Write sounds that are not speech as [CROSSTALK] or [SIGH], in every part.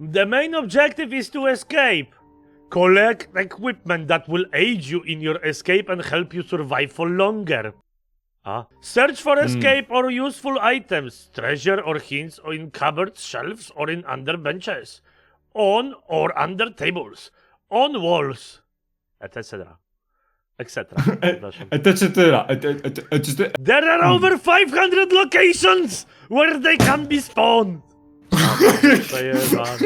The main objective is to escape. Collect equipment that will aid you in your escape and help you survive for longer. A. Search for escape or useful items, treasure or hints in cupboards, shelves, or in under benches, on or under tables, on walls, etc. etc. There are over 500 locations where they can be spawned. Przejebane.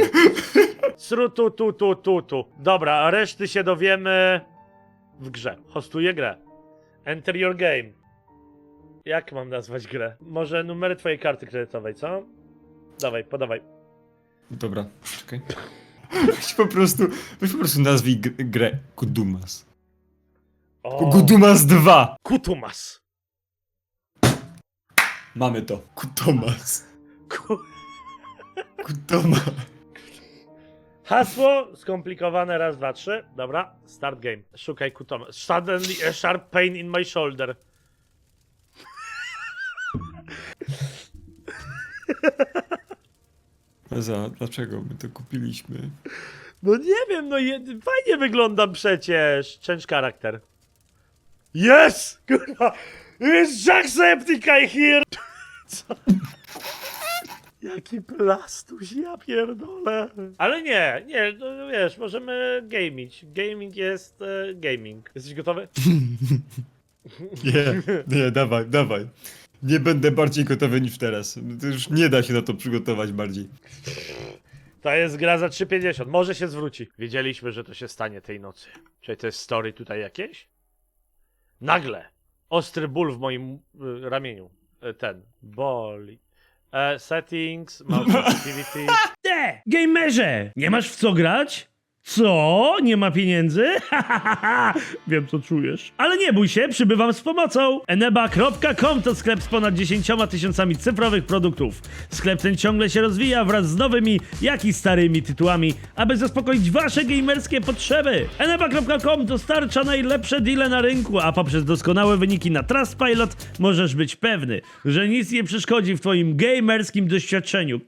Sru tu, tu, tu, tu, tu. Dobra, a reszty się dowiemy w grze. Hostuję grę. Enter your game. Jak mam nazwać grę? Może numery twojej karty kredytowej, co? Dawaj, podawaj. Dobra, czekaj. Weź po prostu, weź po prostu nazwij grę Kudumas. O, Kudumas 2! Kutumas. Mamy to. Kutomas. Ku... Kutoma. Hasło skomplikowane, raz, dwa, trzy. Dobra, start game. Szukaj Kutomas. Suddenly a sharp pain in my shoulder. Za, dlaczego my to kupiliśmy? No nie wiem, no je, fajnie wyglądam przecież. Change charakter. Yes! Kurwa! Jest Jacksepticeye here! [LAUGHS] Co? Jaki plastuś, ja pierdolę. Ale nie, nie, no wiesz, możemy gamić. Gaming jest e, gaming. Jesteś gotowy? [LAUGHS] Nie, nie, dawaj, dawaj. Nie będę bardziej gotowy niż teraz. To już nie da się na to przygotować bardziej. To jest gra za 3,50. Może się zwróci. Wiedzieliśmy, że to się stanie tej nocy. Czy to jest story tutaj jakieś? Nagle. Ostry ból w moim y, ramieniu. Y, ten. Boli. E, settings. Mouse [LAUGHS] sensitivity. Te, gamerze! Nie masz w co grać? Co? Nie ma pieniędzy? [LAUGHS] Wiem, co czujesz. Ale nie bój się, przybywam z pomocą. Eneba.com to sklep z ponad 10 tysiącami cyfrowych produktów. Sklep ten ciągle się rozwija wraz z nowymi, jak i starymi tytułami, aby zaspokoić wasze gamerskie potrzeby. Eneba.com dostarcza najlepsze deale na rynku, a poprzez doskonałe wyniki na Trustpilot możesz być pewny, że nic nie przeszkodzi w twoim gamerskim doświadczeniu.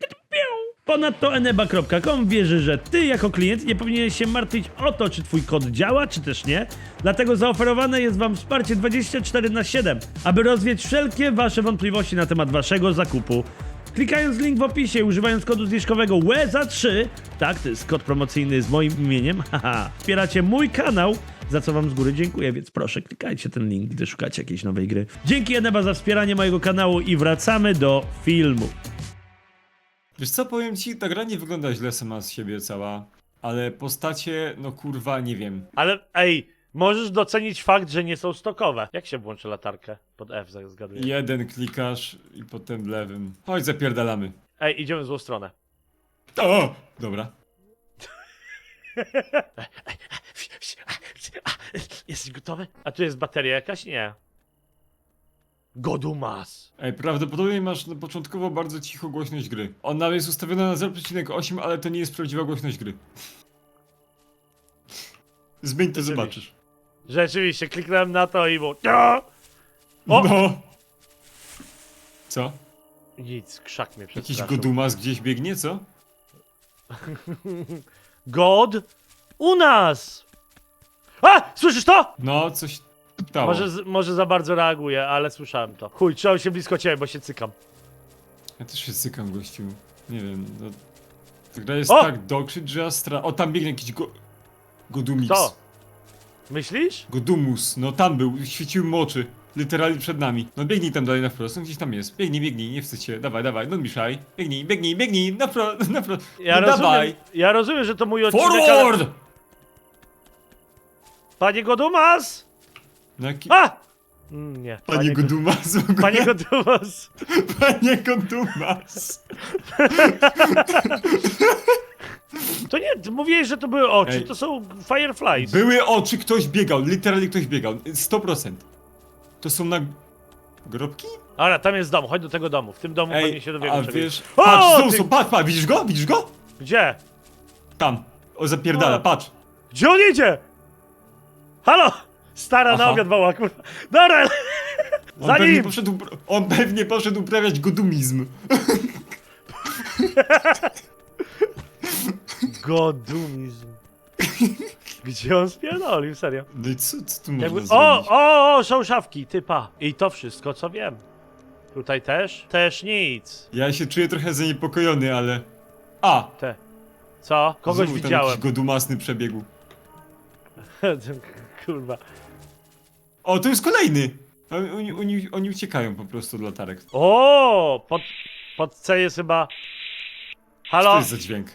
Ponadto eneba.com wierzy, że ty jako klient nie powinieneś się martwić o to, czy twój kod działa, czy też nie. Dlatego zaoferowane jest wam wsparcie 24 na 7, aby rozwiać wszelkie wasze wątpliwości na temat waszego zakupu. Klikając link w opisie i używając kodu zniżkowego WEZA3, tak, to jest kod promocyjny z moim imieniem, [LAUGHS] haha, wspieracie mój kanał, za co wam z góry dziękuję, więc proszę klikajcie ten link, gdy szukacie jakiejś nowej gry. Dzięki Eneba za wspieranie mojego kanału i wracamy do filmu. Wiesz co, powiem ci, ta gra nie wygląda źle sama z siebie cała, ale postacie, no kurwa, nie wiem. Ale ej, możesz docenić fakt, że nie są stokowe. Jak się włączy latarkę? Pod F zgaduję. Jeden klikasz i potem lewym. Chodź, zapierdalamy. Ej, idziemy w złą stronę. O! Dobra. [LAUGHS] Jesteś gotowy? A tu jest bateria jakaś? Nie. Godumas. Ej, prawdopodobnie masz na początkowo bardzo cicho głośność gry. Ona jest ustawiona na 0,8, ale to nie jest prawdziwa głośność gry. Zmień to, zobaczysz. Rzeczywiście, kliknąłem na to i było... O! O! No! Co? Nic, krzak mnie Jakiś przestraszył. godumas gdzieś biegnie, co? [LAUGHS] God? U nas! A! Słyszysz to? No, coś Może, z- może za bardzo reaguję, ale słyszałem to. Chuj, trzymam się blisko ciebie, bo się cykam. Ja też się cykam, gościu. Nie wiem, no... Ta gra jest O! tak dogshit, że ja stra... O, tam biegnie jakiś go... Godumix. Co? Myślisz? Godumus, no tam był, świeciły mu oczy. Literalnie przed nami. No biegnij tam dalej na wprost, no gdzieś tam jest. Biegnij, biegnij, nie wstydź się. Dawaj, dawaj, no miszaj. Biegnij, biegnij, biegnij, na wprost, [LAUGHS] na wprost. Ja no rozumiem, dawaj. ja rozumiem, że to mój odcinek, ale... Forward! Panie Godumas! No jaki... A! Mm, Nie. Panie Go- Godumas, Panie Godumas! [LAUGHS] Panie Godumas. [LAUGHS] To nie, ty mówiłeś, że to były oczy, Ej. to są Fireflies. Były oczy, ktoś biegał, literalnie ktoś biegał. 100%. To są na... Grobki? Dobra, tam jest dom, chodź do tego domu. W tym domu pewnie się dowiemy a czegoś. wiesz... O, Patrz, znowu ty- są, patrz, patrz, widzisz go? Widzisz go? Gdzie? Tam. O, zapierdala, O. patrz. Gdzie on idzie? Halo! Stara na Aha. obiad woła, kurwa. Dobra! On Za pewnie, nim! poszedł, on pewnie poszedł uprawiać godumizm. [LAUGHS] Godumizm. Gdzie on spierdolił, serio? No i co, co tu można Jakby... O, zrobić? o, o, są szafki, typa. I to wszystko, co wiem. Tutaj też? Też nic. Ja się czuję trochę zaniepokojony, ale... A! Te. Co? Kogoś znowu widziałem. jakiś godumasny przebiegł. [LAUGHS] Kurwa. O, to jest kolejny! Oni, oni, oni, oni uciekają po prostu od latarek. Co O, pod, pod C jest chyba... to Halo? jest za dźwięk?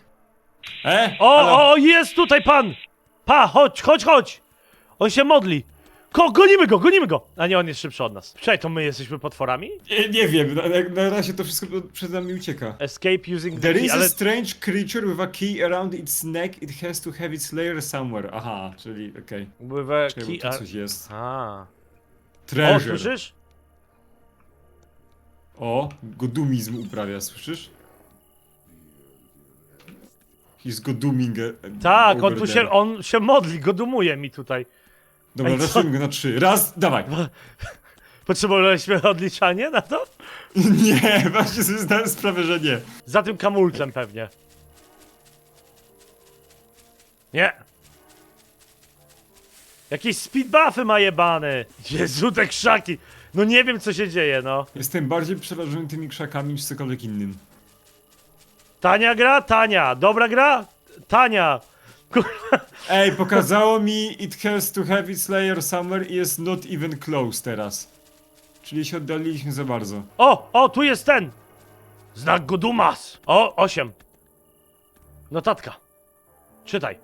E? O, Halo? o, jest tutaj pan! Pa, chodź, chodź, chodź! On się modli. Ko, gonimy go, gonimy go! A nie, on jest szybszy od nas. Przecież to my jesteśmy potworami? Nie, nie wiem, na, na, razie to wszystko przed nami ucieka. Escape using There the key, is ale... a strange creature with a key around its neck. It has to have its lair somewhere. Aha, czyli okej. With a Czekaj, key... bo tu a- coś jest. A. O, Treasure. słyszysz? O, godumizm uprawia, słyszysz? He's goduming a, Tak, on over tu there. się, on się modli, godumuje mi tutaj. Dobra, Ej, co? zacznijmy na trzy. Raz, dawaj. Potrzebowaliśmy odliczanie na to? Nie, [LAUGHS] właśnie sobie zdałem sprawę, że nie. Za tym kamulcem pewnie. Nie. Jakieś speed buffy ma jebany. Jezu, te krzaki. No nie wiem co się dzieje, no. Jestem bardziej przerażony tymi krzakami niż cokolwiek innym. Tania gra? Tania. Dobra gra? Tania. Kurwa. Ej, pokazało mi it has to have its layer somewhere i jest not even close teraz. Czyli się oddaliliśmy za bardzo. O, o, tu jest ten. Znak Godumas. O, osiem. Notatka. Czytaj.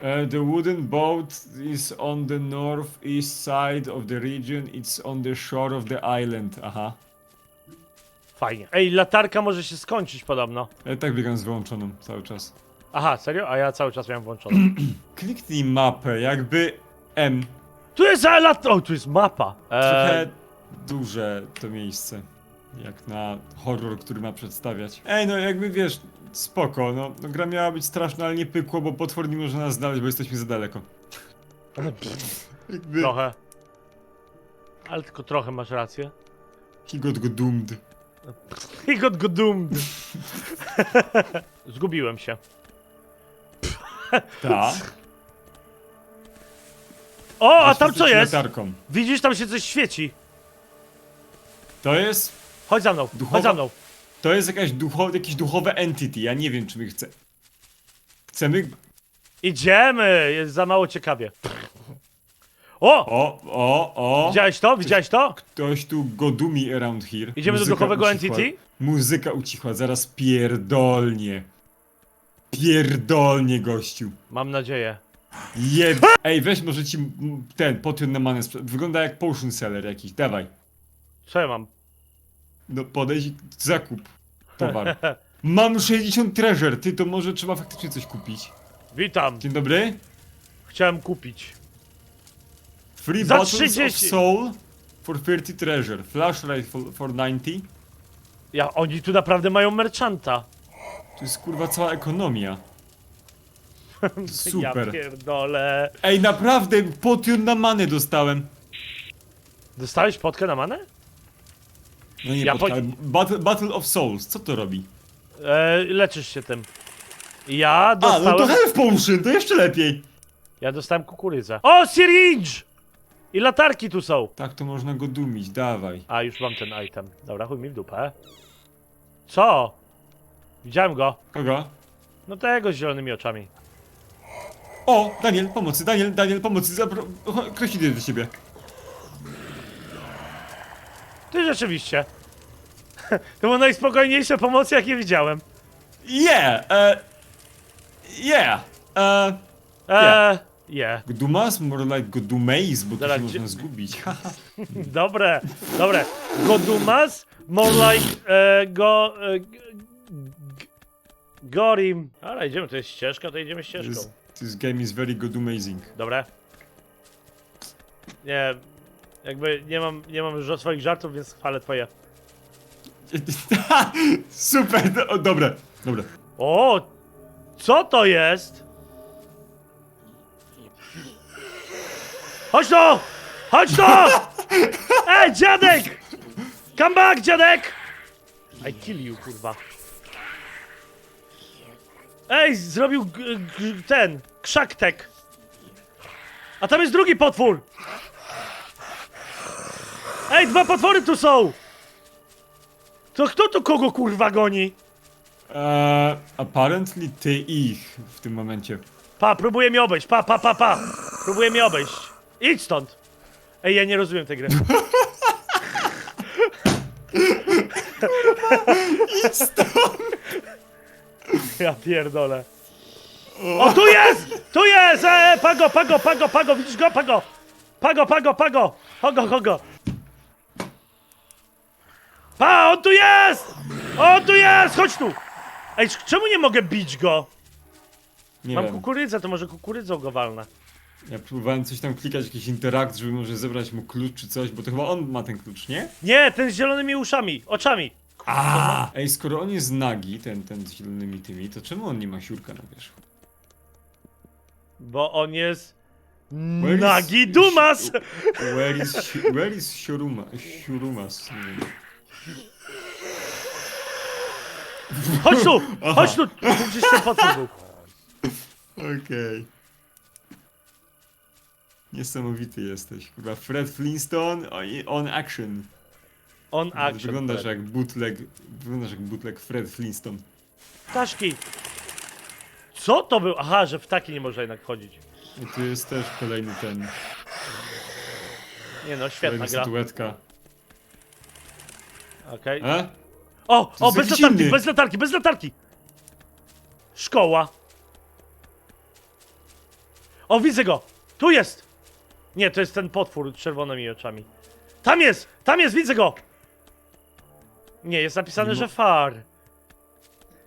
Uh, the wooden boat is on the northeast side of the region. It's on the shore of the island. Aha. Fajnie. Ej, latarka może się skończyć podobno. Ja tak biegam z wyłączoną cały czas. Aha, serio? A ja cały czas miałem włączone. [CLEARS THROAT] Kliknij mapę, jakby M. tu jest lat... O, tu jest mapa. Trochę Eee, duże to miejsce. Jak na horror, który ma przedstawiać. Ej, no jakby wiesz, spoko, no, no gra miała być straszna, ale nie pykło, bo potwór nie może nas znaleźć, bo jesteśmy za daleko. Jakby trochę. Ale tylko trochę masz rację. he got go doomed. I got go doomed. [LAUGHS] Zgubiłem się. Ta. O, a tam co jest? Latarką. Widzisz, tam się coś świeci. To jest, Chodź za mną, Duchowa- chodź za mną. to jest jakaś ducho, jakiś duchowe entity, ja nie wiem czy my chce... Chcemy... Idziemy, jest za mało ciekawie. O! O, o, o! Widziałeś to? Widziałeś to? Ktoś tu godumi around here. Idziemy do duchowego ucichła. entity? Muzyka ucichła, zaraz pierdolnie. Pierdolnie, gościu. Mam nadzieję. Jeb... Ej, weź może ci m, ten potion na manę sprzed... Wygląda jak potion seller jakiś, dawaj. Co ja mam? No podejdź i zakup towar. [LAUGHS] Mam 60 treasure, ty to może trzeba faktycznie coś kupić. Witam. Dzień dobry. Chciałem kupić. Free Za bottles 30. of soul for 30 treasure. Flash rifle for 90. Ja, oni tu naprawdę mają merchanta. To jest kurwa cała ekonomia. [LAUGHS] Ja Super. pierdolę. Ej, naprawdę, potion na manę dostałem. Dostałeś potkę na manę? No nie, Ja po- Battle, Battle of Souls, co to robi? E, leczysz się tym. Ja A, dostałem... no to Health Potion, to jeszcze lepiej. Ja dostałem kukurydzę. O, syringe! I latarki tu są. Tak to można go dumić, dawaj. A, już mam ten item. Dobra, chuj mi w dupę. Co? Widziałem go. Kogo? No tego z zielonymi oczami. O, Daniel, pomocy, Daniel, Daniel, pomocy, idzie do ciebie. Ty rzeczywiście. [LAUGHS] To były najspokojniejsze pomocy, jakie widziałem. Yeah, e... Yeah. Eee, yeah. Gdumas, more like Godumaze, bo to Zaraz, się gdzie- można zgubić. [LAUGHS] Dobre, dobre. Godumas, more like e, go... G, gorim. Ale idziemy, to jest ścieżka, to idziemy ścieżką. this, this game is very Godumazing. Dobre. Nie, jakby nie mam, nie mam żo- swoich żartów, więc chwalę twoje. [LAUGHS] Super, do, o, dobre, dobre. O, co to jest? Chodź tu! Chodź tu! [LAUGHS] Ej, dziadek! Come back, dziadek! I kill you, kurwa. Ej, zrobił ten, krzaktek. A tam jest drugi potwór. Ej, dwa potwory tu są. To kto tu kogo kurwa goni? Eee, apparently ty ich w tym momencie. Pa, próbuje mnie obejść, pa, pa, pa, pa. Próbuje mnie obejść. Idź stąd. Ej, ja nie rozumiem tej gry. [LAUGHS] Idź stąd! [LAUGHS] Ja pierdolę. O, tu jest! Tu jest! E, pago, pago, pago, pago, widzisz go? Pago! Pago, pago, pago! Hogo, hogo! Pa, on tu jest! On tu jest! Chodź tu! Ej, czemu nie mogę bić go? Nie Mam wiem. kukurydzę, to może kukurydzą go walnę. Ja próbowałem coś tam klikać, jakiś interakt, żeby może zebrać mu klucz czy coś, bo to chyba on ma ten klucz, nie? Nie, ten z zielonymi uszami, oczami. A! Ej, skoro on jest nagi, ten, ten z zielonymi tymi, to czemu on nie ma siurka na wierzchu? Bo on jest... Where is- Nagi Dumas! Where is, si- where is Siuruma? Siurumas? Nie [LAUGHS] wiem. Chodź tu! Chodź tu! Gdzieś potwór był. Okej. Niesamowity jesteś. Chyba Fred Flintstone o- i on action. On action. Wyglądasz jak bootleg, wyglądasz jak bootleg Fred Flintstone. Ptaszki! Co to był? Aha, że w taki nie można jednak chodzić. I tu jest też kolejny ten, Nie no, świetna kolejna gra. statuetka. Okej. E? O, o, jest bez jakiś latarki, inny. bez latarki, bez latarki! Szkoła. O, widzę go! Tu jest! Nie, to jest ten potwór z czerwonymi oczami. Tam jest! Tam jest, widzę go! Nie, jest napisane, że far.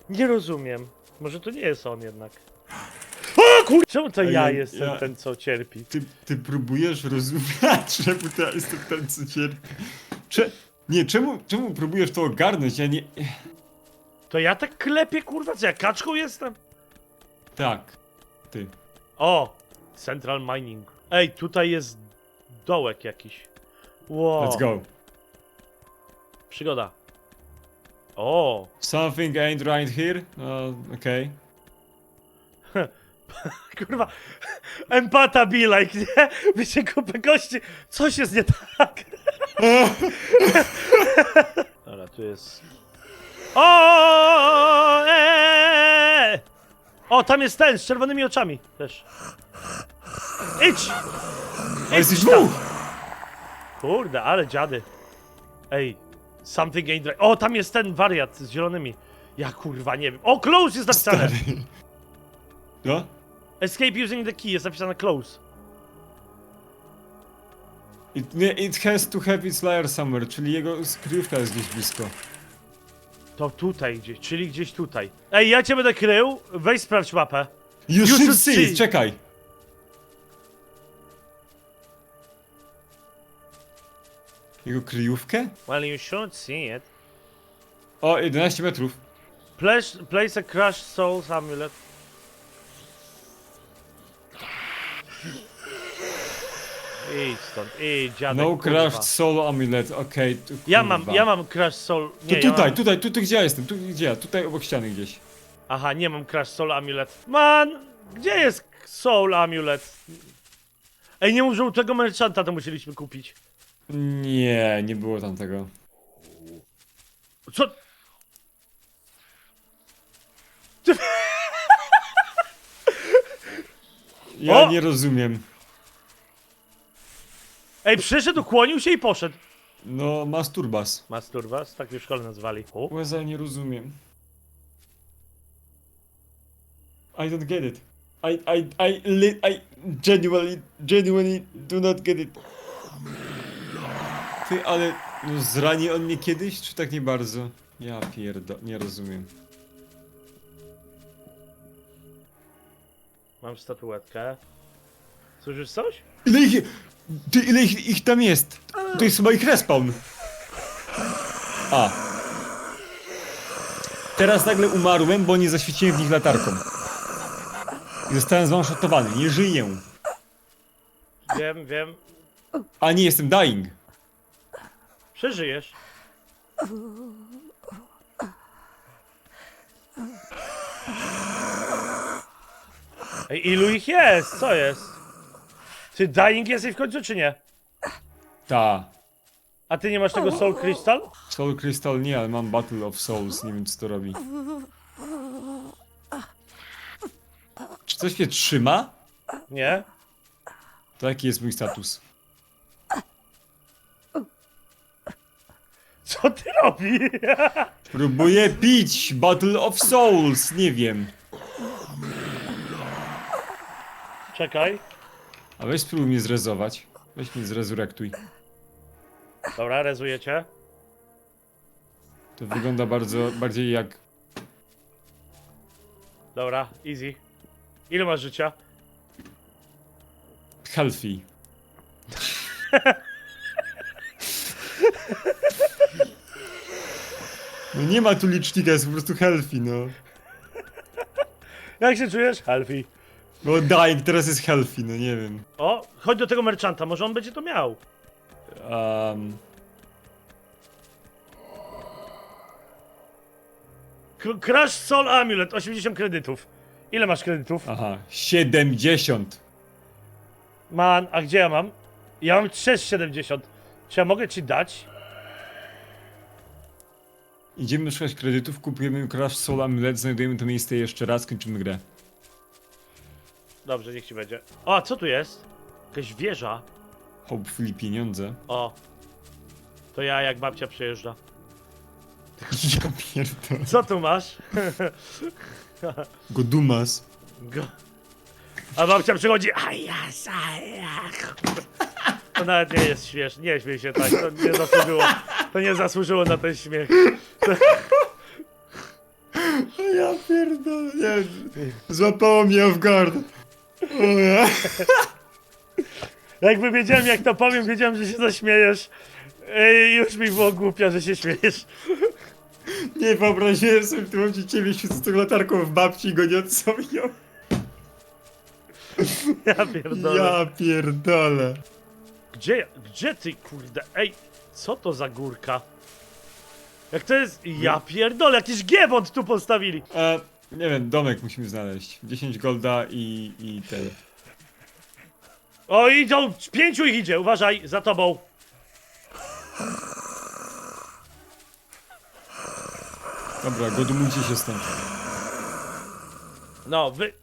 Nie rozumiem. Może to nie jest on jednak. O kur... Czemu to ja ja- jestem ja- ten, co cierpi? Ty, ty próbujesz rozumieć, [LAUGHS] czemu to ja jestem ten, co cierpi. Cze nie, czemu, czemu próbujesz to ogarnąć? Ja nie... To ja tak klepię, kurwa, co ja kaczką jestem? Tak. Ty. O! Central Mining. Ej, tutaj jest dołek jakiś. Wow. Let's go. Przygoda. O! Something ain't right here? No, okej. [LAUGHS] Kurwa. Empata be like, nie? Wiecie, kupę kości. Coś jest nie tak. [LAUGHS] Dobra, tu jest... O! Eee! O, tam jest ten z czerwonymi oczami też. Idź! A jesteś dwóch! Kurde, ale dziady. Ej, something ain't right. O, tam jest ten wariat z zielonymi. Ja kurwa nie wiem. O, close jest napisane. Stary. No? Escape using the key jest napisane close. It, nie, it has to have its lair somewhere, czyli jego skryjówka jest gdzieś blisko. To tutaj gdzieś, czyli gdzieś tutaj. Ej, ja cię będę krył. Weź sprawdź mapę. You, should should see see. czekaj! Jego kryjówkę? Well, you should see it. O, 11 metrów. Place, place a crushed soul's amulet. Idź stąd, idź, dziadek, No kurwa. crashed soul amulet, okej. tu- Ja mam, kurwa. ja mam crash soul. To Nie, ja tutaj, mam... tutaj, tutaj, gdzie ja jestem? Tu, gdzie ja? Tutaj obok ściany gdzieś. Aha, nie mam crash soul amulet. Man, gdzie jest soul amulet? Ej, nie mów, tego merchanta to musieliśmy kupić. Nie, nie było tam tego. Co? [LAUGHS] Ja O! nie rozumiem. Ej, przyszedł, kłonił się i poszedł. No, masturbas. Masturwas, tak już szkole nazwali. O. Łeza nie rozumiem. I don't get it. I, I, I, li, I genuinely, genuinely do not get it. Ty, ale no, zrani on mnie kiedyś, czy tak nie bardzo? Ja pierdo, nie rozumiem. Mam statuetkę. Słyszysz coś? Ile ich, ty, ile ich, ich tam jest? To jest chyba ich respawn. A. Teraz nagle umarłem, bo nie zaświeciłem w nich latarką. I zostałem zwanshotowany, nie żyję. Wiem, wiem. A nie, jestem dying. Przeżyjesz. Ej, ilu ich jest? Co jest? Ty Dying jesteś w końcu, czy nie? Ta. A ty nie masz tego Soul Crystal? Soul Crystal nie, ale mam Battle of Souls, nie wiem co to robi. Czy coś mnie trzyma? Nie? To jaki jest mój status? Co ty robisz? Próbuję pić Battle of Souls, nie wiem. Czekaj. A weź spróbuj mnie zrezować. Weź mnie zrezurektuj. Dobra, rezujecie. To wygląda bardzo, bardziej jak... Dobra, easy. Ile masz życia? healthy. [LAUGHS] No nie ma tu licznika, jest po prostu healthy, no. Jak się czujesz? Healthy. No dying, teraz jest healthy, no nie wiem. O, chodź do tego merchanta, może on będzie to miał. Um, K- Crash Soul Amulet, 80 kredytów. Ile masz kredytów? aha, 70. Man, a gdzie ja mam? Ja mam 6,70. Czy ja mogę ci dać? Idziemy szukać kredytów, kupujemy Crash Soul Amulet, znajdujemy to miejsce jeszcze raz, kończymy grę. Dobrze, niech ci będzie. O, a co tu jest? Jakaś wieża. Hopefully pieniądze. O. To ja jak babcia przyjeżdża. [LAUGHS] Ja pierdolę. Co tu masz? [LAUGHS] Godumas. Go. A babcia przychodzi. A ja sajach. To nawet nie jest śmieszne. Nie śmiej się tak. To nie zasłużyło. To nie zasłużyło na ten śmiech. Ja pierdolę, nie. Złapało mnie off guard. O ja. [LAUGHS] Jakby wiedziałem jak to powiem, wiedziałem, że się zaśmiejesz. Ej, już mi było głupio, że się śmiejesz. Nie wyobraziłem sobie w tym momencie ciebie z tą latarką w babci goniącą ją. Ja pierdolę. Ja pierdolę. Gdzie, gdzie ty, kurde, ej, co to za górka? Jak to jest, ja pierdolę, jakiś giewont tu postawili. E, nie wiem, domek musimy znaleźć. 10 golda i, i tyle. O, idą, pięciu ich idzie, uważaj, za tobą. Dobra, godumujcie się stąd. No, wy,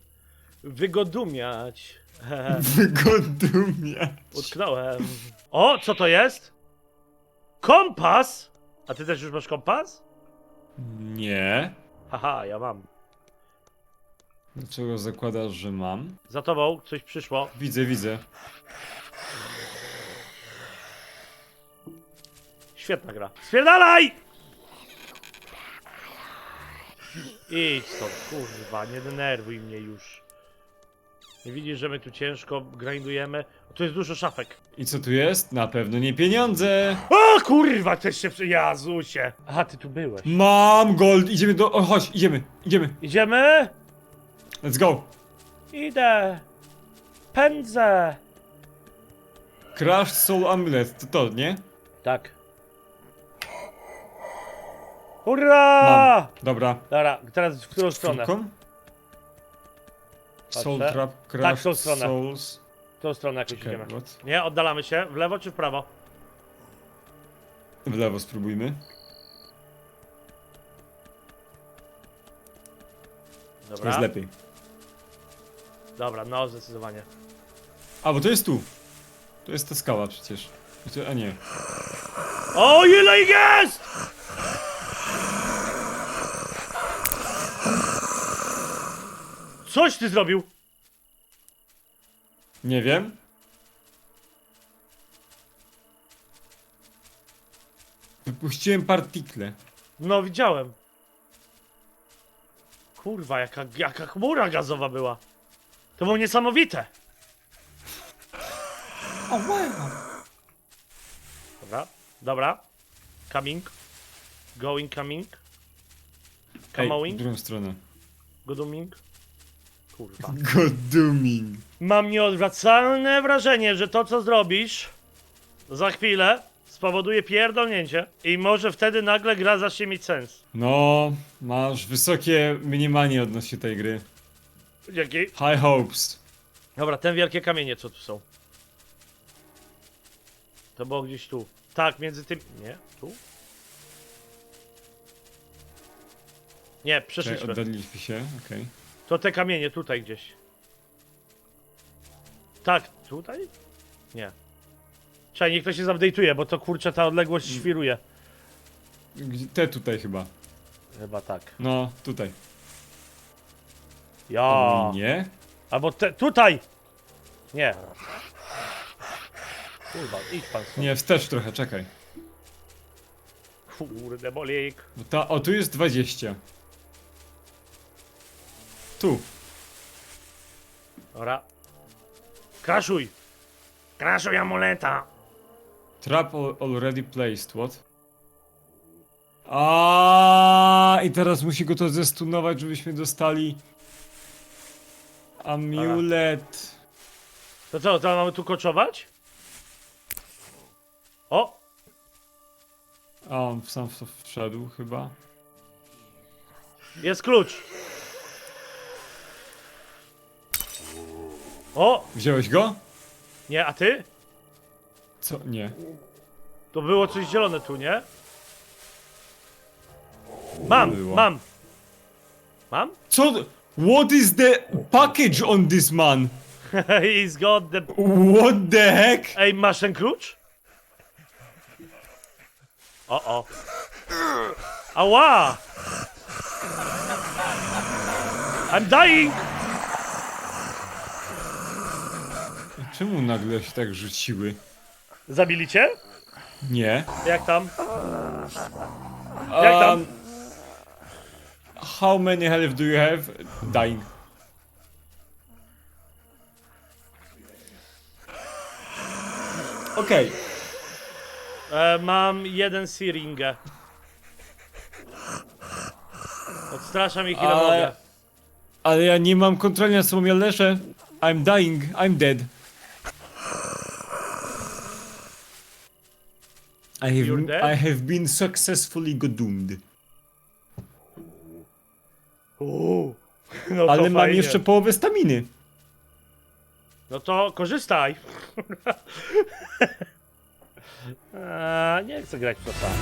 wygodumiać. [LAUGHS] Wygodumia. Utknąłem. O, co to jest? Kompas? A ty też już masz kompas? Nie. Haha, ja mam. Dlaczego zakładasz, że mam? Za tobą coś przyszło. Widzę, widzę. Świetna gra. Spierdalaj! Idź stąd, kurwa, nie denerwuj mnie już. Nie widzisz, że my tu ciężko grindujemy? Tu jest dużo szafek. I co tu jest? Na pewno nie pieniądze. O kurwa, też się przy... Jazusie. Aha, ty tu byłeś. Mam gold, idziemy do... O, chodź, idziemy, idziemy. Idziemy? Let's go. Idę. Pędzę. Crash Soul Amulet, to to, nie? Tak. Hurra! Mam. Dobra. Dobra, teraz w którą stronę? Soul Patrzę. Trap, Tak, Crash w tą stronę. Souls. W tą stronę jakoś Czekaj, idziemy. what? Nie, oddalamy się. W lewo czy w prawo? W lewo spróbujmy. To Dobra. jest lepiej. Dobra, no zdecydowanie. A, bo to jest tu. To jest ta skała przecież. I to- A nie. O, ile ich jest! Coś ty zrobił! Nie wiem. Wypuściłem partikle. No, widziałem. Kurwa, jaka, jaka chmura gazowa była. To było niesamowite. Dobra, dobra. Coming. Going, coming. Ej, w Coming. drugą stronę. Goduming. Kurwa. [LAUGHS] Mam nieodwracalne wrażenie, że to co zrobisz za chwilę spowoduje pierdolnięcie i może wtedy nagle gra zacznie mieć sens. No, masz wysokie mniemanie odnośnie tej gry. Dzięki. High hopes. Dobra, ten wielkie kamienie, co tu są? To było gdzieś tu. Tak, między tym... Nie? Tu? Nie, Czekaj, przeszliśmy. oddaliliśmy się, okej. To te kamienie tutaj gdzieś. Tak, tutaj? Nie. Czekaj, niech to się zupdate'uje, bo to kurczę ta odległość świruje. Gdzie- Te tutaj chyba. Chyba tak. No, tutaj. Ja. Nie? Albo te, tutaj! Nie. Kurwa, idź pan stąd. Nie, wstecz trochę, czekaj. Kurde, bolik. Bo ta, o, tu jest 20. Tu. Dobra. Kraszuj! Kraszuj amuleta! Trap al- already placed, what? A i teraz musi go to zestunować, żebyśmy dostali amulet. To co, to mamy tu koczować? O! A on sam w to wszedł chyba. Jest klucz! O! Wziąłeś go? Nie, a ty? Co? Nie. To było coś zielone tu, nie? Mam, Było. mam! Mam? Co? th- What is the package on this man? [LAUGHS] He's got the... What the heck? Ej, masz ten klucz? O, o. Ała! I'm dying! Czemu nagle się tak rzuciły? Zabili cię? Nie. Jak tam? Jak tam? Um, how many health do you have? Dying. Okej. E, mam jeden searingę. Odstraszam ich ile Ale- mogę. Ale ja nie mam kontroli nad sobą, ja leżę. I'm dying, I'm dead. I have, dead? I have been successfully doomed. Uuu. No to Ale mam fajnie. jeszcze połowę staminy. No to korzystaj. eee, [LAUGHS] nie chcę grać w to sam.